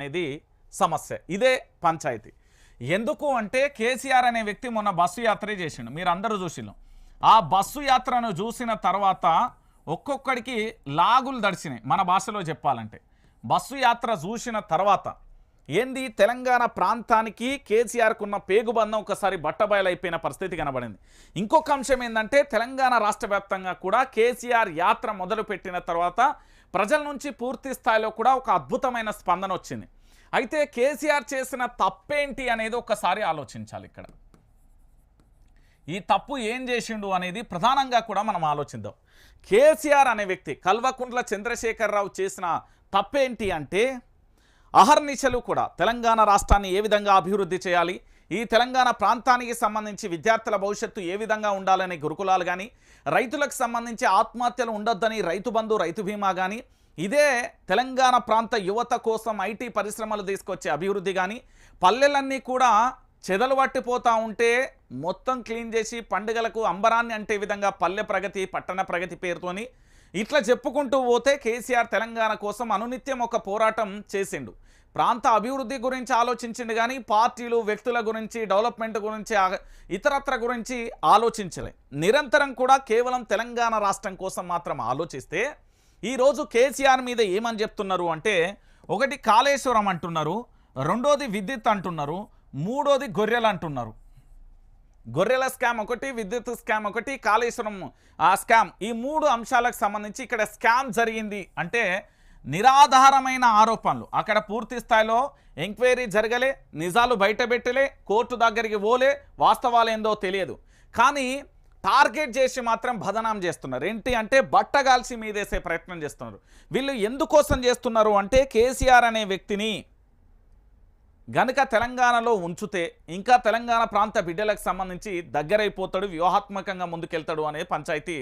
అనేది సమస్య. ఇదే పంచాయతీ. ఎందుకు అంటే కేసీఆర్ అనే వ్యక్తి మొన్న బస్సు యాత్ర చేసిండు. మీరు అందరూ చూసిండు ఆ బస్సు యాత్రను చూసిన తర్వాత ఒక్కొక్కడికి లాగులు దడిచినాయి. మన భాషలో చెప్పాలంటే. బస్సు యాత్ర చూసిన తర్వాత ఏంది? తెలంగాణ ప్రాంతానికి కేసీఆర్కు ఉన్న పేగుబంధం ఒకసారి బట్టబయలైపోయిన పరిస్థితి కనబడింది. ఇంకొక అంశం ఏంటంటే తెలంగాణ రాష్ట్ర వ్యాప్తంగా కూడా కేసీఆర్ యాత్ర మొదలుపెట్టిన తర్వాత ప్రజల నుంచి పూర్తి స్థాయిలో కూడా ఒక అద్భుతమైన స్పందన వచ్చింది. అయితే కేసీఆర్ చేసిన తప్పేంటి అనేది ఒకసారి ఆలోచించాలి ఇక్కడ. ఈ తప్పు ఏం చేసిండు అనేది ప్రధానంగా కూడా మనం ఆలోచిద్దాం. కేసీఆర్ అనే వ్యక్తి కల్వకుంట్ల చంద్రశేఖరరావు చేసిన తప్పేంటి అంటే అహర్నిశలు కూడా తెలంగాణ రాష్ట్రాన్ని ఏ విధంగా అభివృద్ధి చేయాలి ఈ తెలంగాణ ప్రాంతానికి సంబంధించి విద్యార్థుల భవిష్యత్తు ఏ విధంగా ఉండాలనే గురుకులాలు కానీ రైతులకు సంబంధించి ఆత్మహత్యలు ఉండొద్దని రైతు బంధు రైతు బీమా కానీ ఇదే తెలంగాణ ప్రాంత యువత కోసం ఐటీ పరిశ్రమలు తీసుకొచ్చే అభివృద్ధి కానీ పల్లెలన్నీ కూడా చెదలు పట్టిపోతూ ఉంటే మొత్తం క్లీన్ చేసి పండుగలకు అంబరాన్ని అంటే విధంగా పల్లె ప్రగతి పట్టణ ప్రగతి పేరుతోని ఇట్లా చెప్పుకుంటూ పోతే కేసీఆర్ తెలంగాణ కోసం అనునిత్యం ఒక పోరాటం చేసిండు. ప్రాంత అభివృద్ధి గురించి ఆలోచించిండు కానీ పార్టీలు వ్యక్తుల గురించి డెవలప్మెంట్ గురించి ఇతరత్ర గురించి ఆలోచించలే. నిరంతరం కూడా కేవలం తెలంగాణ రాష్ట్రం కోసం మాత్రం ఆలోచిస్తే ఈరోజు కేసీఆర్ మీద ఏమని చెప్తున్నారు అంటే ఒకటి కాళేశ్వరం అంటున్నారు రెండోది విద్యుత్ అంటున్నారు మూడోది గొర్రెలు అంటున్నారు. గొర్రెల స్కామ్ ఒకటి విద్యుత్ స్కామ్ ఒకటి కాళేశ్వరం ఆ స్కామ్ ఈ మూడు అంశాలకు సంబంధించి ఇక్కడ స్కామ్ జరిగింది అంటే నిరాధారమైన ఆరోపణలు. అక్కడ పూర్తి స్థాయిలో ఎంక్వైరీ జరగలే నిజాలు బయటపెట్టలే కోర్టు దగ్గరికి పోలే వాస్తవాలు ఏందో తెలియదు. కానీ టార్గెట్ చేసి మాత్రం బదనాం చేస్తున్నారు. ఏంటి అంటే బట్టగాల్సి మీదేసే ప్రయత్నం చేస్తున్నారు. వీళ్ళు ఎందుకోసం చేస్తున్నారు అంటే కేసీఆర్ అనే వ్యక్తిని గనుక తెలంగాణలో ఉంచితే ఇంకా తెలంగాణ ప్రాంత బిడ్డలకు సంబంధించి దగ్గరైపోతాడు వ్యూహాత్మకంగా ముందుకెళ్తాడు అనే పంచాయతీ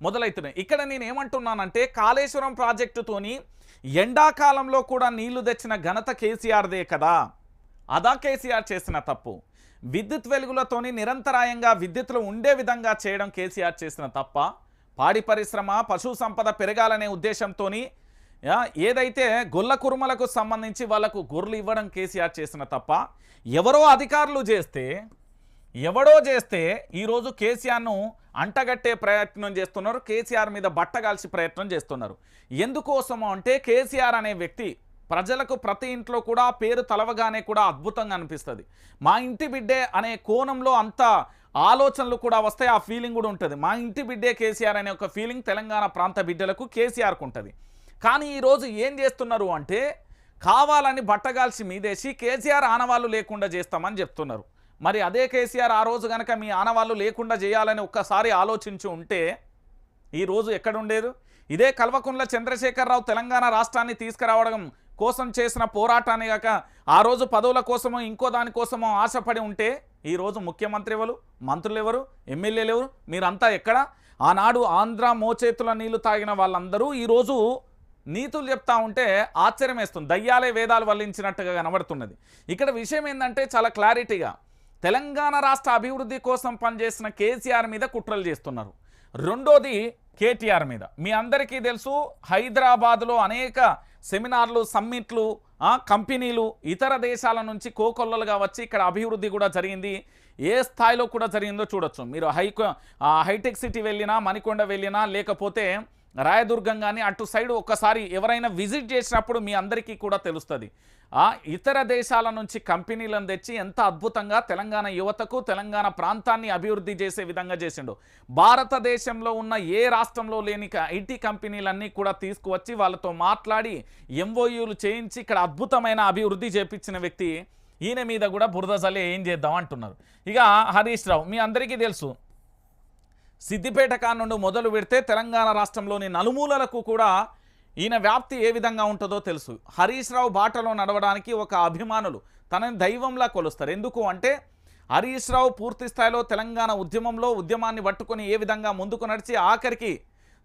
మొదలవుతున్నాయి ఇక్కడ నేను ఏమంటున్నానంటే కాళేశ్వరం ప్రాజెక్టుతోని ఎండాకాలంలో కూడా నీళ్ళు తెచ్చిన ఘనత కేసీఆర్దే కదా. అదా కేసీఆర్ చేసిన తప్పు. విద్యుత్ వెలుగులతోని నిరంతరాయంగా విద్యుత్లో ఉండే విధంగా చేయడం కేసీఆర్ చేసిన తప్ప పాడి పరిశ్రమ పశు సంపద పెరగాలనే ఉద్దేశంతోని ఏదైతే గొల్ల కురుమలకు సంబంధించి వాళ్ళకు గొర్రెలు ఇవ్వడం కేసీఆర్ చేసిన తప్ప ఎవరో అధికారులు చేస్తే ఎవడో చేస్తే ఈరోజు కేసీఆర్ను అంటగట్టే ప్రయత్నం చేస్తున్నారు కేసీఆర్ మీద బట్టగాల్సి ప్రయత్నం చేస్తున్నారు. ఎందుకోసము అంటే కేసీఆర్ అనే వ్యక్తి ప్రజలకు ప్రతి ఇంట్లో కూడా పేరు తలవగానే కూడా అద్భుతంగా అనిపిస్తుంది. మా ఇంటి బిడ్డే అనే కోణంలో అంత ఆలోచనలు కూడా వస్తాయి ఆ ఫీలింగ్ కూడా ఉంటుంది. మా ఇంటి బిడ్డే కేసీఆర్ అనే ఒక ఫీలింగ్ తెలంగాణ ప్రాంత బిడ్డలకు కేసీఆర్కు ఉంటుంది. కానీ ఈరోజు ఏం చేస్తున్నారు అంటే కావాలని బట్టగాల్సి మీదేసి కేసీఆర్ ఆనవాళ్ళు లేకుండా చేస్తామని చెప్తున్నారు. మరి అదే కేసీఆర్ ఆ రోజు కనుక మీ ఆనవాళ్ళు లేకుండా చేయాలని ఒక్కసారి ఆలోచించి ఉంటే ఈ రోజు ఎక్కడుండేది ఇదే కల్వకుంట్ల చంద్రశేఖరరావు తెలంగాణ రాష్ట్రాన్ని తీసుకురావడం కోసం చేసిన పోరాటాన్ని కాక ఆ రోజు పదవుల కోసమో ఇంకో దానికోసమో ఆశపడి ఉంటే ఈరోజు ముఖ్యమంత్రి ఎవరు? మంత్రులు ఎవరు? ఎమ్మెల్యేలు ఎవరు? మీరంతా ఎక్కడ? ఆనాడు ఆంధ్ర మోచేతుల నీళ్ళు తాగిన వాళ్ళందరూ ఈరోజు నీతులు చెప్తా ఉంటే ఆశ్చర్యం వేస్తుంది. దయ్యాలే వేదాలు వల్లించినట్టుగా కనబడుతున్నది. ఇక్కడ విషయం ఏంటంటే చాలా క్లారిటీగా తెలంగాణ రాష్ట్ర అభివృద్ధి కోసం పనిచేసిన కేసీఆర్ మీద కుట్రలు చేస్తున్నారు. రెండోది కేటీఆర్ మీద. మీ అందరికీ తెలుసు హైదరాబాద్లో అనేక సెమినార్లు సమ్మిట్లు కంపెనీలు ఇతర దేశాల నుంచి కోకొల్లలుగా వచ్చి ఇక్కడ అభివృద్ధి కూడా జరిగింది. ఏ స్థాయిలో కూడా జరిగిందో చూడొచ్చు. మీరు హైకో హైటెక్ సిటీ వెళ్ళినా మణికొండ వెళ్ళినా లేకపోతే రాయదుర్గం కానీ అటు సైడ్ ఒక్కసారి ఎవరైనా విజిట్ చేసినప్పుడు మీ అందరికీ కూడా తెలుస్తుంది. ఇతర దేశాల నుంచి కంపెనీలను తెచ్చి ఎంత అద్భుతంగా తెలంగాణ యువతకు తెలంగాణ ప్రాంతాన్ని అభివృద్ధి చేసే విధంగా చేసిండు. భారతదేశంలో ఉన్న ఏ రాష్ట్రంలో లేని ఐటీ కంపెనీలన్నీ కూడా తీసుకువచ్చి వాళ్ళతో మాట్లాడి ఎంఓయూలు చేయించి ఇక్కడ అద్భుతమైన అభివృద్ధి చేపించిన వ్యక్తి ఈయన మీద కూడా బురద ఏం చేద్దాం అంటున్నారు. ఇక హరీష్ రావు మీ అందరికీ తెలుసు సిద్దిపేట కానుండి మొదలు పెడితే తెలంగాణ రాష్ట్రంలోని నలుమూలలకు కూడా ఈయన వ్యాప్తి ఏ విధంగా ఉంటుందో తెలుసు. హరీష్ రావు బాటలో నడవడానికి ఒక అభిమానులు తనని దైవంలా కొలుస్తారు. ఎందుకు అంటే హరీష్ రావు పూర్తి స్థాయిలో తెలంగాణ ఉద్యమంలో ఉద్యమాన్ని పట్టుకొని ఏ విధంగా ముందుకు నడిచి ఆఖరికి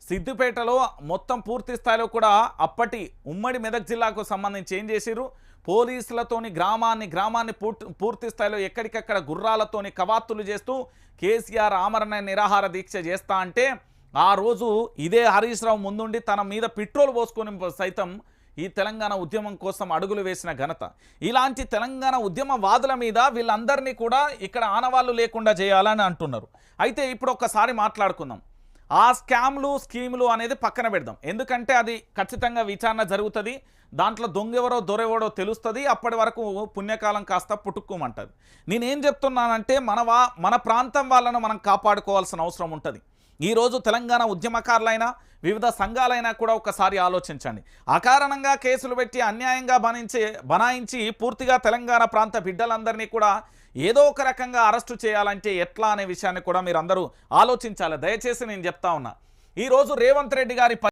సిద్దిపేటలో మొత్తం పూర్తి స్థాయిలో కూడా అప్పటి ఉమ్మడి మెదక్ జిల్లాకు సంబంధించి ఏం చేసిరు పోలీసులతోని గ్రామాన్ని గ్రామాన్ని పూర్తి పూర్తి స్థాయిలో ఎక్కడికక్కడ గుర్రాలతోని కవాతులు చేస్తూ కేసీఆర్ ఆమరణ నిరాహార దీక్ష చేస్తా అంటే ఆ రోజు ఇదే హరీష్ రావు ముందుండి తన మీద పెట్రోల్ పోసుకొని సైతం ఈ తెలంగాణ ఉద్యమం కోసం అడుగులు వేసిన ఘనత. ఇలాంటి తెలంగాణ ఉద్యమవాదుల మీద వీళ్ళందరినీ కూడా ఇక్కడ ఆనవాళ్ళు లేకుండా చేయాలని అంటున్నారు. అయితే ఇప్పుడు ఒక్కసారి మాట్లాడుకుందాం. ఆ స్కామ్లు స్కీములు అనేది పక్కన పెడదాం. ఎందుకంటే అది ఖచ్చితంగా విచారణ జరుగుతుంది. దాంట్లో దొంగెవరో దొరెవడో తెలుస్తుంది. అప్పటి వరకు పుణ్యకాలం కాస్త పుట్టుకోమంటుంది. నేనేం చెప్తున్నానంటే మన మన ప్రాంతం వాళ్ళను మనం కాపాడుకోవాల్సిన అవసరం ఉంటుంది. ఈరోజు తెలంగాణ ఉద్యమకారులైనా వివిధ సంఘాలైనా కూడా ఒకసారి ఆలోచించండి. అకారణంగా కేసులు పెట్టి అన్యాయంగా బనించి బనాయించి పూర్తిగా తెలంగాణ ప్రాంత బిడ్డలందరినీ కూడా ఏదో ఒక రకంగా అరెస్టు చేయాలంటే ఎట్లా అనే విషయాన్ని కూడా మీరు అందరూ ఆలోచించాలి. దయచేసి నేను చెప్తా ఉన్నా. ఈరోజు రేవంత్ రెడ్డి గారి